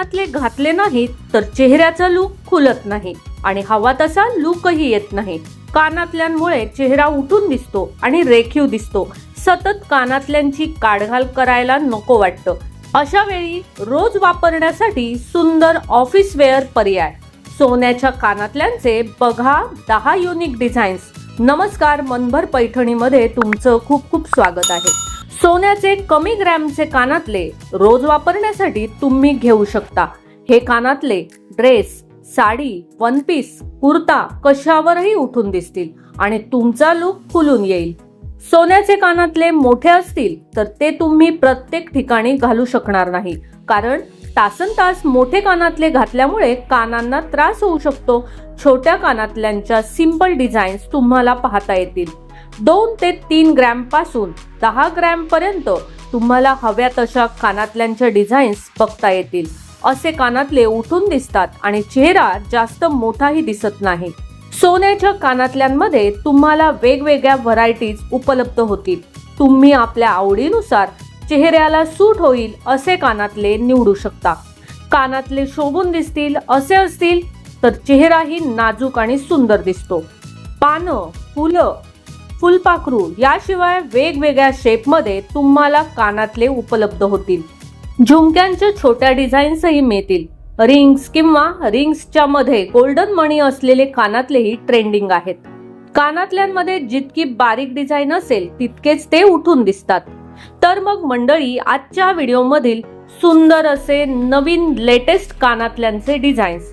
कानातले घातले नाहीत तर चेहऱ्याचा लूक खुलत नाही. आणि हवा तसा लूकही येत नाही. कानातल्यांमुळे चेहरा उठून दिसतो आणि रेखीव दिसतो. सतत कानातल्यांची काढघाल करायला नको वाटतं. अशा वेळी रोज वापरण्यासाठी सुंदर ऑफिस वेअर पर्याय. सोन्याच्या कानातल्यांचे बघा दहा युनिक डिझाईन्स नमस्कार मनभर पैठणीमध्ये तुमचं खूप खूप स्वागत आहे. सोन्याचे कमी ग्रॅमचे कानातले रोज वापरण्यासाठी तुम्ही घेऊ शकता. हे कानातले dress sari one piece kurta कशावरही उठून दिसतील आणि तुमचा लुक खुलून येईल. सोन्याचे कानातले मोठे असतील तर ते तुम्ही प्रत्येक ठिकाणी घालू शकणार नाही. कारण तासन तास मोठे कानातले घातल्यामुळे कानांना त्रास होऊ शकतो. छोट्या कानातल्यांच्या सिंपल डिझाईन्स तुम्हाला पाहता येतील. दोन ते तीन ग्रॅमपासून दहा ग्रॅमपर्यंत तुम्हाला हव्या तशा कानातल्यांच्या डिझाईन्स बघता येतील. असे कानातले उठून दिसतात आणि चेहरा जास्त मोठाही दिसत नाही. सोन्याच्या कानातल्यांमध्ये तुम्हाला वेगवेगळ्या व्हरायटीज उपलब्ध होतील. तुम्ही आपल्या आवडीनुसार चेहऱ्याला सूट होईल असे कानातले निवडू शकता. कानातले शोभून दिसतील असे असतील तर चेहराही नाजूक आणि सुंदर दिसतो. पानं फुलं फुलपाखरू याशिवाय वेगवेगळ्या शेपमध्ये तुम्हाला कानातले उपलब्ध होतील. झुमक्यांच्या छोट्या डिझाईन्सही मिळतील. रिंग्स किंवा रिंग्सच्या मध्ये गोल्डन मणी असलेले कानातलेही ट्रेंडिंग आहेत. कानातल्यांमध्ये जितकी बारीक डिझाईन असेल तितकेच ते उठून दिसतात. तर मग मंडळी आजच्या व्हिडिओमधील सुंदर असे नवीन लेटेस्ट कानातल्यांचे डिझाईन्स